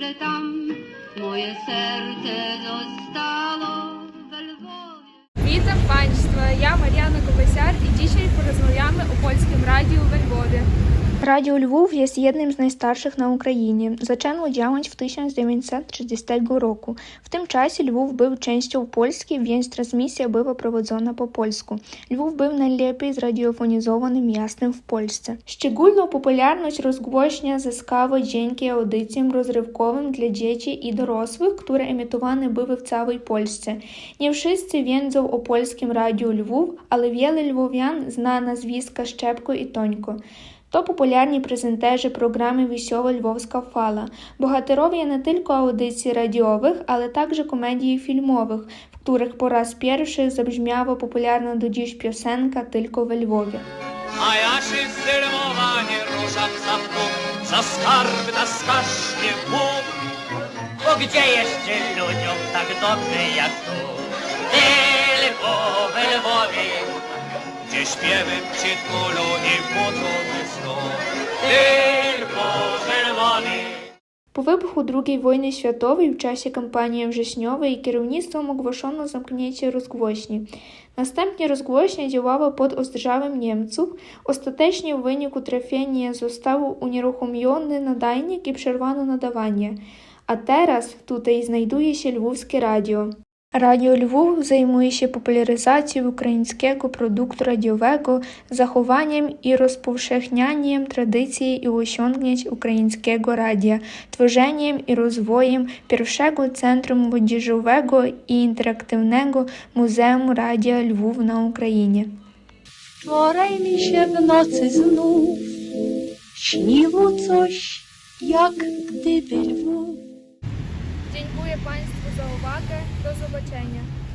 вже там, моє серце зостало. Радіо Львов є jednym з найстарших на Україні. Зачинило діяльність в 1960 року. В тим часі Львов був частю польській, więc трансмісія була проведена по польську. Львов був з радіофонізованим ясним в Польщі. Щególną популярність розгłośnia zyskały dzięki audycjom rozrywkowym dla dzieci i dorosłych, które emitowane były w całej Polsce. Nie wszyscy wiedzą o polskim radiu Lwów, ale wiele lwowian zna nazwiska Szczepko i Tońko. То популярні презентежі програми Вісьова Львовська фала. Богатиров є не тільки аудицій радіових, але також комедії фільмових, в которых по раз перший забжмява популярна додіж пісенка тільки в Львові. А я ж із Львова не ружам завку, за скарб да скаж ему. Бо где ще людям так добре, як тут? Ти, Львов, Львові, чи спєвим, чи По вибуху Другої війни святової в часі кампаніі Вжесньової кіраўніцтвам агвашона замкнеце розгвошні. Настępnie rozgłośnie działała pod ostrzałem Niemców. Ostatecznie w wyniku trafienia został unieruchomiony nadajnik i przerwano nadawanie. A teraz tutaj znajduje się lwówskie radio. Радіо Львов займує популяризацією українського продукту радіового, захованням і розповшехнянням традиції і ущонкнять українського радіо, творенням і розвоєм першого центру молодіжового і інтерактивного музею Радіо Львов на Україні. Wczoraj mi się w nocy znów śniło coś, jak gdyby Lwów панству за увагу. До побачення.